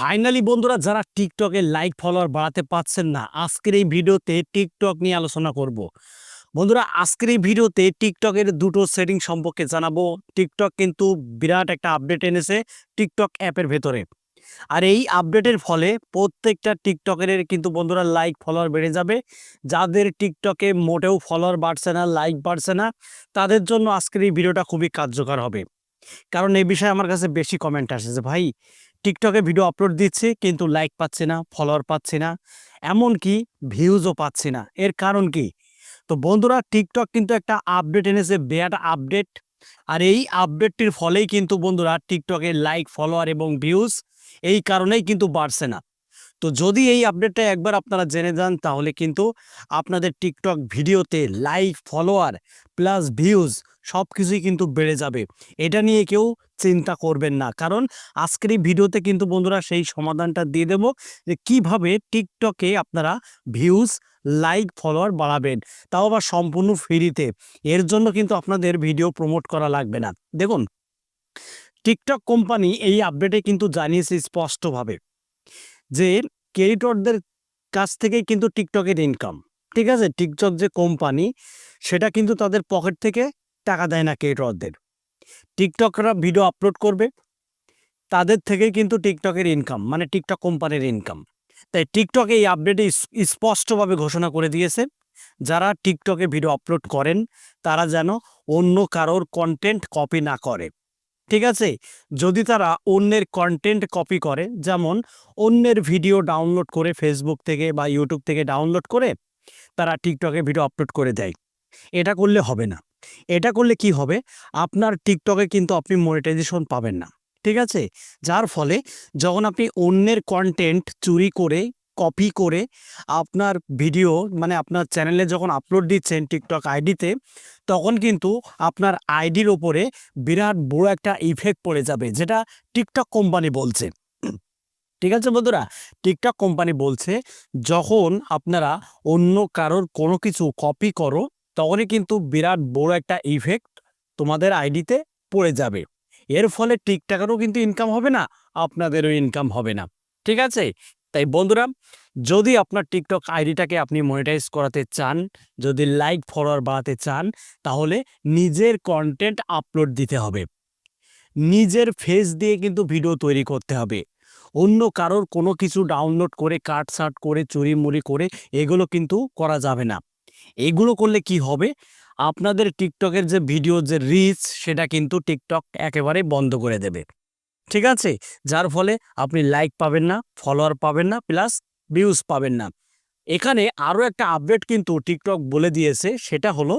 Finally বন্ধুরা, যারা টিকটকে লাইক ফলোয়ার বাড়াতে পারছেন না, আজকের এই ভিডিওতে টিকটক নিয়ে আলোচনা করব। বন্ধুরা, আজকের এই ভিডিওতে টিকটকের দুটো সেটিং সম্পর্কে জানাব। টিকটক কিন্তু বিরাট একটা আপডেট এনেছে টিকটক অ্যাপের ভেতরে। আর এই আপডেটের ফলে প্রত্যেকটা টিকটকের কিন্তু বন্ধুরা লাইক ফলোয়ার বেড়ে যাবে। যাদের টিকটকে মোটেও ফলোয়ার বাড়ছে না লাইক বাড়ছে না, তাদের জন্য আজকের এই ভিডিওটা খুবই কার্যকর হবে। কারণ এই বিষয়ে আমার কাছে বেশি কমেন্ট আসে যে, ভাই টিকটকে ভিডিও আপলোড দিচ্ছি, কিন্তু লাইক পাচ্ছি না ফলোয়ার পাচ্ছি না, এমনকি ভিউজও পাচ্ছি না। এর কারণ কি? তো বন্ধুরা টিকটক কিন্তু একটা আপডেট এনেছে, বিরাট আপডেট আর এই আপডেটটির ফলেই কিন্তু বন্ধুরা টিকটকে লাইক ফলোয়ার এবং ভিউজ এই কারণেই কিন্তু বাড়ছে না। তো যদি এই আপডেটটা একবার আপনারা জেনে যান, তাহলে কিন্তু আপনাদের টিকটক ভিডিওতে লাইক ফলোয়ার প্লাস ভিউজ সব কিছুই কিন্তু বেড়ে যাবে। এটা নিয়ে কেউ চিন্তা করবেন না। কারণ আজকের এই ভিডিওতে কিন্তু বন্ধুরা সেই সমাধানটা দিয়ে দেব যে কীভাবে টিকটকে আপনারা ভিউজ লাইক ফলোয়ার বাড়াবেন। তাও আবার সম্পূর্ণ ফ্রিতে এর জন্য কিন্তু আপনাদের ভিডিও প্রমোট করা লাগবে না। দেখুন, টিকটক কোম্পানি এই আপডেটে কিন্তু জানিয়েছে স্পষ্টভাবে যে ক্রিয়েটরদের কাছ থেকে কিন্তু টিকটকের ইনকাম ঠিক আছে? টিকটক যে কোম্পানি সেটা কিন্তু তাদের পকেট থেকে টাকা দেয় না ক্রিয়েটরদের টিকটকরা ভিডিও আপলোড করবে, তাদের থেকে কিন্তু টিকটকের ইনকাম মানে টিকটক কোম্পানির ইনকাম তাই টিকটক এই আপডেটে স্পষ্টভাবে ঘোষণা করে দিয়েছে, যারা টিকটকে ভিডিও আপলোড করেন, তারা যেন অন্য কারোর কন্টেন্ট কপি না করে। ঠিক আছে? যদি তারা অন্যের কন্টেন্ট কপি করে, যেমন অন্যের ভিডিও ডাউনলোড করে ফেসবুক থেকে বা ইউটিউব থেকে ডাউনলোড করে, তারা টিকটকে ভিডিও আপলোড করে দেয়। এটা করলে হবে না। এটা করলে কি হবে? আপনার টিকটকে কিন্তু আপনি মনিটাইজেশন পাবেন না, ঠিক আছে? যার ফলে যখন আপনি অন্যের কন্টেন্ট চুরি করে কপি করে আপনার ভিডিও মানে আপনার চ্যানেলে যখন আপলোড দিচ্ছেন টিকটক আইডিতে, তখন কিন্তু আপনার আইডির ওপরে বিরাট বড় একটা ইফেক্ট পড়ে যাবে, যেটা টিকটক কোম্পানি বলছে। ঠিক আছে বন্ধুরা? টিকটক কোম্পানি বলছে, যখন আপনারা অন্য কারোর কোনো কিছু কপি করো তখনই কিন্তু বিরাট বড় একটা ইফেক্ট তোমাদের আইডিতে পড়ে যাবে। এর ফলে টিকটকেরও কিন্তু ইনকাম হবে না, আপনাদেরও ইনকাম হবে না। ঠিক আছে? তাই বন্ধুরা, যদি আপনার টিকটক আইডিটাকে আপনি মনিটাইজ করাতে চান, যদি লাইক ফলোয়ার বাড়াতে চান, তাহলে নিজের কন্টেন্ট আপলোড দিতে হবে। নিজের ফেস দিয়ে কিন্তু ভিডিও তৈরি করতে হবে। অন্য কারোর কোনো কিছু ডাউনলোড করে কাট সাট করে চুরি মুড়ি করে, এগুলো কিন্তু করা যাবে না। এগুলো করলে কি হবে? আপনাদের টিকটকের যে ভিডিও, যে রিচ সেটা কিন্তু টিকটক একেবারে বন্ধ করে দেবে। ঠিক আছে? যার ফলে আপনি লাইক পাবেন না ফলোয়ার পাবেন না প্লাস ভিউজ পাবেন না। এখানে আরও একটা আপডেট কিন্তু টিকটক বলে দিয়েছে, সেটা হলো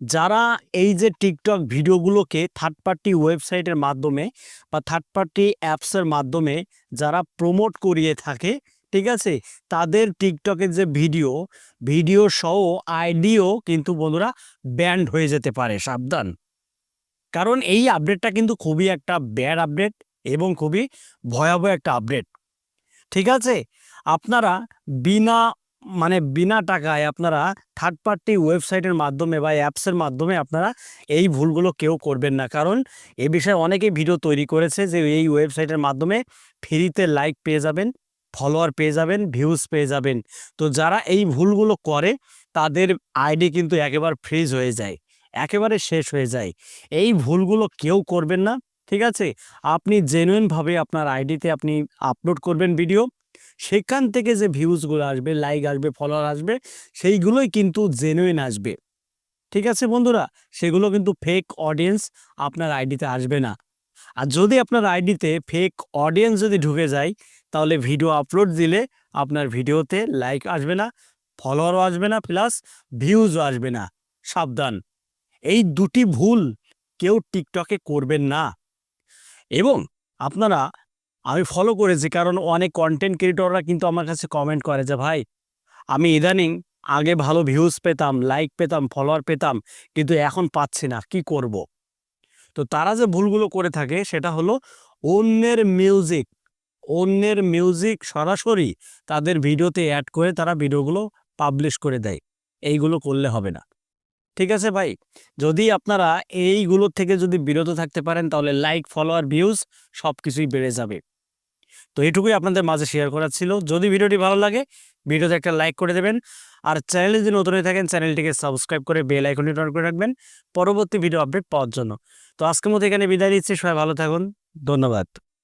যারা এই যে টিকটক ভিডিওগুলোকে থার্ড পার্টি ওয়েবসাইটের মাধ্যমে বা থার্ড পার্টি অ্যাপসের মাধ্যমে যারা প্রমোট করিয়ে থাকে ঠিক আছে? তাদের টিকটকের যে ভিডিও ভিডিও সহ আইডিও কিন্তু বন্ধুরা ব্যান্ড হয়ে যেতে পারে, সাবধান। কারণ এই আপডেটটা কিন্তু খুবই একটা ব্যাড আপডেট এবং খুবই ভয়াবহ একটা আপডেট ঠিক আছে? আপনারা বিনা মানে বিনা টাকায় আপনারা থার্ড পার্টি ওয়েবসাইটের মাধ্যমে বা অ্যাপসের মাধ্যমে আপনারা এই ভুলগুলো কেউ করবেন না। কারণ এ বিষয়ে অনেকেই ভিডিও তৈরি করেছে যে এই ওয়েবসাইটের মাধ্যমে ফ্রিতে লাইক পেয়ে যাবেন। ফলোয়ার পেয়ে যাবেন ভিউজ পেয়ে যাবেন। তো যারা এই ভুলগুলো করে, তাদের আইডি কিন্তু একেবারে ফ্রিজ হয়ে যায়, একেবারে শেষ হয়ে যায়। এই ভুলগুলো কেউ করবেন না, ঠিক আছে? আপনি জেনুইনভাবে আপনার আইডিতে আপনি আপলোড করবেন ভিডিও সেখান থেকে যে ভিউজগুলো আসবে লাইক আসবে ফলোয়ার আসবে, সেইগুলোই কিন্তু জেনুইন আসবে। ঠিক আছে বন্ধুরা? সেগুলো কিন্তু ফেক অডিয়েন্স আপনার আইডিতে আসবে না। আর যদি আপনার আইডিতে ফেক অডিয়েন্স যদি ঢুকে যায়, তাহলে ভিডিও আপলোড দিলে আপনার ভিডিওতে লাইক আসবে না ফলোয়ারও আসবে না প্লাস ভিউজও আসবে না। সাবধান। এই দুটি ভুল কেউ টিকটকে করবেন না। এবং আপনারা, আমি ফলো করেছি, কারণ অনেক কন্টেন্ট ক্রিয়েটররা কিন্তু আমার কাছে কমেন্ট করে যে, ভাই, আমি ইদানিং আগে ভালো ভিউজ পেতাম লাইক পেতাম ফলোয়ার পেতাম, কিন্তু এখন পাচ্ছি না, কি করব। তো তারা যে ভুলগুলো করে থাকে সেটা হলো অন্যের মিউজিক অন্যের মিউজিক সরাসরি তাদের ভিডিওতে অ্যাড করে তারা ভিডিওগুলো পাবলিশ করে দেয়। এইগুলো করলে হবে না। ঠিক আছে ভাই? যদি আপনারা এইগুলোর থেকে যদি বিরত থাকতে পারেন তাহলে লাইক ফলোয়ার ভিউজ সব কিছুই বেড়ে যাবে। তো এটুকুই আপনাদের মাঝে শেয়ার করার ছিল। যদি ভিডিওটি ভালো লাগে, ভিডিওতে একটা লাইক করে দেবেন। আর চ্যানেলে যদি নতুন হয়ে থাকেন চ্যানেলটিকে সাবস্ক্রাইব করে বেল আইকনটি অন করে রাখবেন পরবর্তী ভিডিও আপডেট পাওয়ার জন্য। তো আজকের মতো এখানে বিদায় নিচ্ছি, সবাই ভালো থাকুন, ধন্যবাদ।